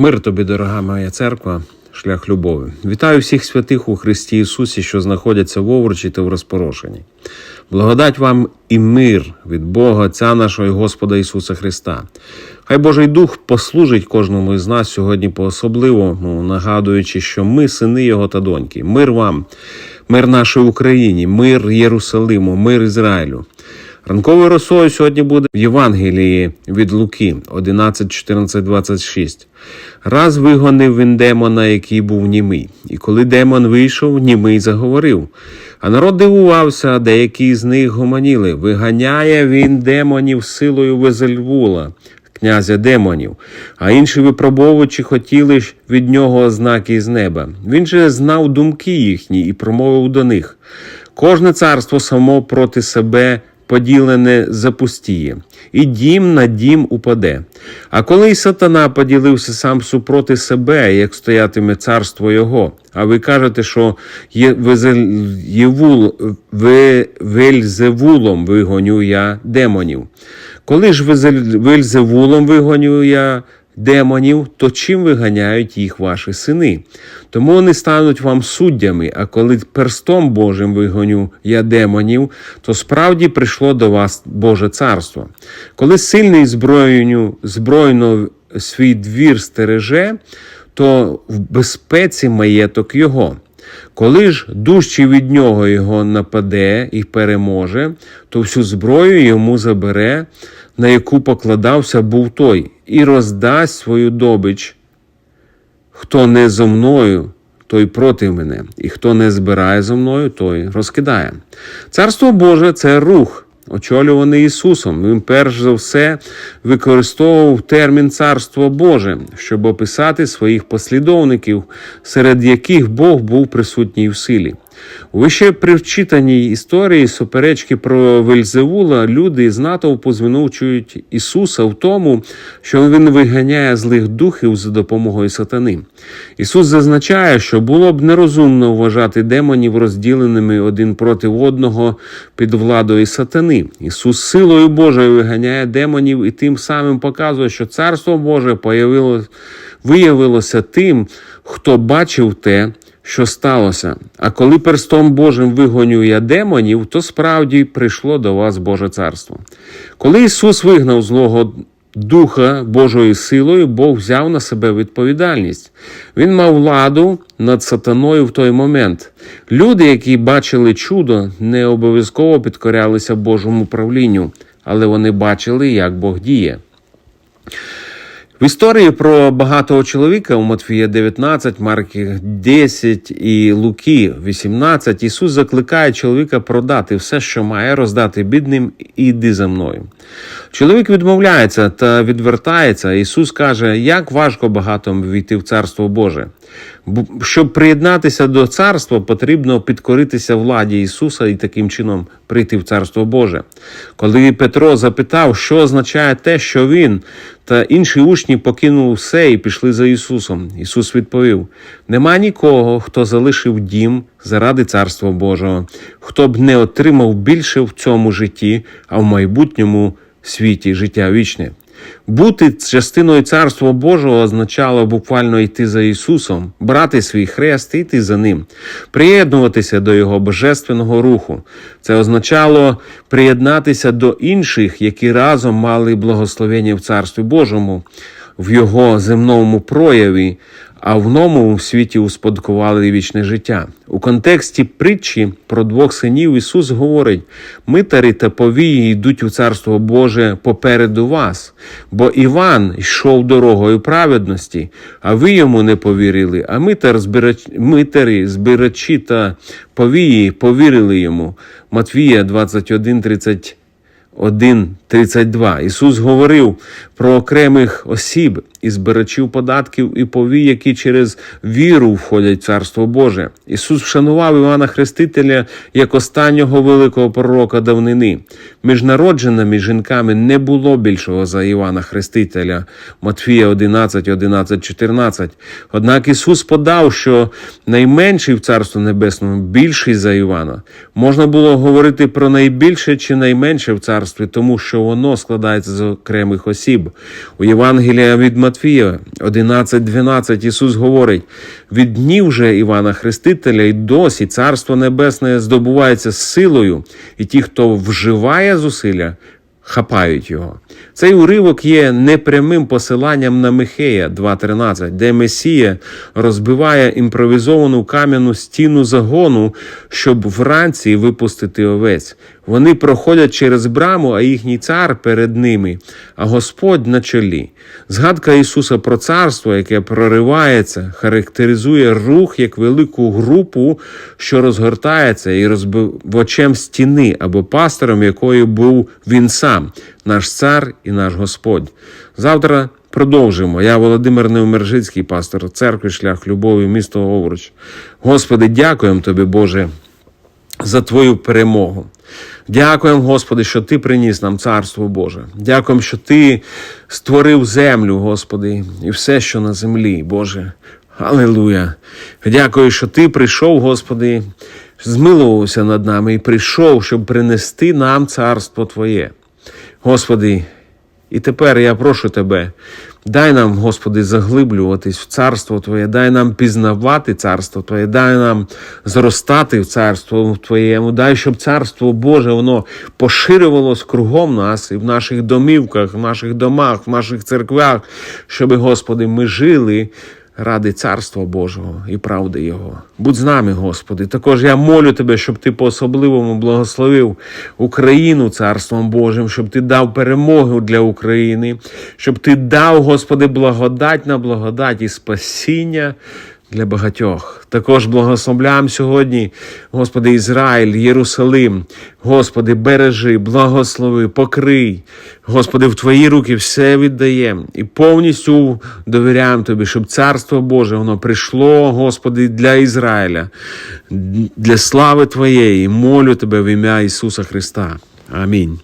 Мир тобі, дорога моя церква, шлях любові. Вітаю всіх святих у Христі Ісусі, що знаходяться в овручі та в розпорошенні. Благодать вам і мир від Бога, Отця нашого і Господа Ісуса Христа. Хай Божий Дух послужить кожному із нас сьогодні по-особливому, нагадуючи, що ми сини Його та доньки. Мир вам, мир нашій Україні, мир Єрусалиму, мир Ізраїлю. Ранковою росою сьогодні буде в Євангелії від Луки 11, 14, 26. Раз вигонив він демона, який був німий. І коли демон вийшов, німий заговорив. А народ дивувався, деякі з них гомоніли. Виганяє він демонів силою Везельвула, князя демонів, а інші випробовувачі хотіли ж від нього ознаки з неба. Він же знав думки їхні і промовив до них. Кожне царство само проти себе поділене запустіє, і дім на дім упаде. А коли й сатана поділився сам супроти себе, як стоятиме царство його, а ви кажете, що Вельзевулом вигоню я демонів. Коли ж Вельзевулом вигоню я демонів, то чим виганяють їх ваші сини? Тому вони стануть вам суддями, а коли перстом Божим вигоню я демонів, то справді прийшло до вас Боже царство. Коли сильний зброєню, збройно свій двір стереже, то в безпеці маєток його. Коли ж дужчий від нього його нападе і переможе, то всю зброю йому забере, на яку покладався був той, і роздасть свою добич. Хто не зо мною, той проти мене, і хто не збирає зо мною, той розкидає. Царство Боже це рух, очолюваний Ісусом. Він перш за все використовував термін Царство Боже, щоб описати своїх послідовників, серед яких Бог був присутній в силі. У вище привчитаній історії суперечки про Вельзевула люди з натовпу звинувачують Ісуса в тому, що Він виганяє злих духів за допомогою сатани. Ісус зазначає, що було б нерозумно вважати демонів розділеними один проти одного під владою сатани. Ісус силою Божою виганяє демонів і тим самим показує, що Царство Боже виявилося тим, хто бачив те, що сталося. А коли перстом Божим вигоню я демонів, то справді прийшло до вас Боже царство. Коли Ісус вигнав злого Духа Божою силою, Бог взяв на себе відповідальність. Він мав владу над сатаною в той момент. Люди, які бачили чудо, не обов'язково підкорялися Божому правлінню, але вони бачили, як Бог діє. В історії про багатого чоловіка у Матфія 19, Марки 10 і Луки 18 Ісус закликає чоловіка продати все, що має, роздати бідним і йди за мною. Чоловік відмовляється та відвертається. Ісус каже, як важко багатому війти в Царство Боже. Щоб приєднатися до царства, потрібно підкоритися владі Ісуса і таким чином прийти в Царство Боже. Коли Петро запитав, що означає те, що він та інші учні покинули все і пішли за Ісусом, Ісус відповів: Нема нікого, хто залишив дім заради Царства Божого, хто б не отримав більше в цьому житті, а в майбутньому світі життя вічне. Бути частиною Царства Божого означало буквально йти за Ісусом, брати свій хрест і йти за Ним, приєднуватися до Його божественного руху. Це означало приєднатися до інших, які разом мали благословення в Царстві Божому, в Його земному прояві, а в новому світі успадкували вічне життя. У контексті притчі про двох синів Ісус говорить: митарі та повії йдуть у Царство Боже попереду вас, бо Іван йшов дорогою праведності, а ви йому не повірили. А митар, збирач... митарі, збирачі та повії повірили йому. Матвія 21, 30 1.32. Ісус говорив про окремих осіб і збирачів податків і повій, які через віру входять в Царство Боже. Ісус вшанував Івана Хрестителя як останнього великого пророка давнини. Між народженими жінками не було більшого за Івана Хрестителя. Матфія 11, 11, 14. Однак Ісус подав, що найменший в Царстві Небесному більший за Івана. Можна було говорити про найбільше чи найменше в царстві, тому що воно складається з окремих осіб. У Євангелія від Матвія 11.12 Ісус говорить: від днів же Івана Хрестителя й досі Царство Небесне здобувається силою, і ті, хто вживає зусилля, хапають його. Цей уривок є непрямим посиланням на Михея 2.13, де Месія розбиває імпровізовану кам'яну стіну загону, щоб вранці випустити овець. Вони проходять через браму, а їхній цар перед ними, а Господь на чолі. Згадка Ісуса про царство, яке проривається, характеризує рух як велику групу, що розгортається і розбивачем стіни або пастором, якою був він сам, наш цар і наш Господь. Завтра продовжимо. Я Володимир Невмержицький, пастор церкви, шлях любові, місто Овруч. Господи, дякуємо Тобі, Боже, за Твою перемогу. Дякуємо, Господи, що Ти приніс нам Царство Боже. Дякуємо, що Ти створив землю, Господи, і все, що на землі, Боже. Аллилуйя. Дякую, що Ти прийшов, Господи, змилувався над нами і прийшов, щоб принести нам царство Твоє. Господи, і тепер я прошу Тебе, дай нам, Господи, заглиблюватись в царство Твоє, дай нам пізнавати царство Твоє, дай нам зростати в царство Твоєму, дай, щоб царство Боже воно поширювалось кругом нас і в наших домівках, в наших домах, в наших церквях, щоб, Господи, ми жили. Ради царства Божого і правди Його. Будь з нами, Господи. Також я молю Тебе, щоб Ти по-особливому благословив Україну Царством Божим, щоб Ти дав перемогу для України, щоб Ти дав, Господи, благодать на благодать і спасіння для багатьох. Також благословляємо сьогодні, Господи, Ізраїль, Єрусалим. Господи, бережи, благослови, покрий. Господи, в Твої руки все віддаємо і повністю довіряємо Тобі, щоб Царство Боже воно прийшло, Господи, для Ізраїля, для слави Твоєї. Молю Тебе в ім'я Ісуса Христа. Амінь.